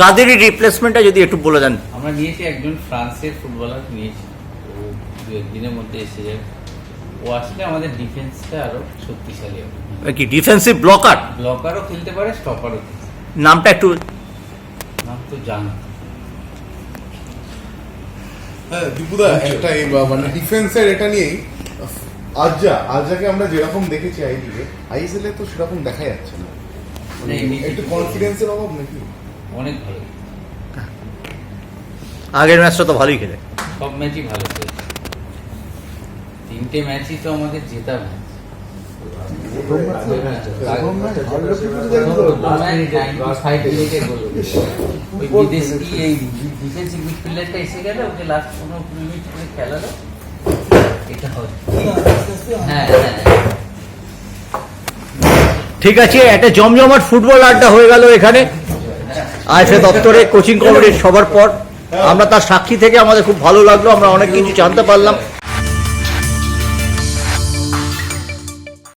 কাদেরই রিপ্লেসমেন্টটা যদি একটু বলে দেন। আমরা নিয়েছি একজন ফ্রান্সের ফুটবলার নিয়েছি। ও দু একদিনের মধ্যে এসে যাবে ও আসলে আমাদের ডিফেন্সটা আরও শক্তিশালী হবে। কি ডিফেন্সিভ ব্লকার ব্লকারও খেলতে পারে স্টপারও নামটা একটু নাম তো জানো। হ্যাঁ দীপুদা একটা এই মানে ডিফেন্সের এটা নিয়েই আজজা আজজাকে আমরা যেরকম দেখেছি আইডিকে আইএসএল এ তো সেরকম দেখা যাচ্ছে না। মানে একটু কনফিডেন্সের অভাব নাকি? অনেক ভালো। আগের ম্যাচটা তো ভালোই খেলে। সব ম্যাচই ভালো খেলেছে। তিনটে ম্যাচই তো আমাদের জেতা ম্যাচ। খেলালো ঠিক আছে একটা জমজমাট ফুটবল আড্ডা হয়ে গেল এখানে। আইএফএ দপ্তরে কোচিং কমিটির সবার পর আমরা তার সাক্ষী থেকে আমাদের খুব ভালো লাগল, আমরা অনেক কিছু জানতে পারলাম।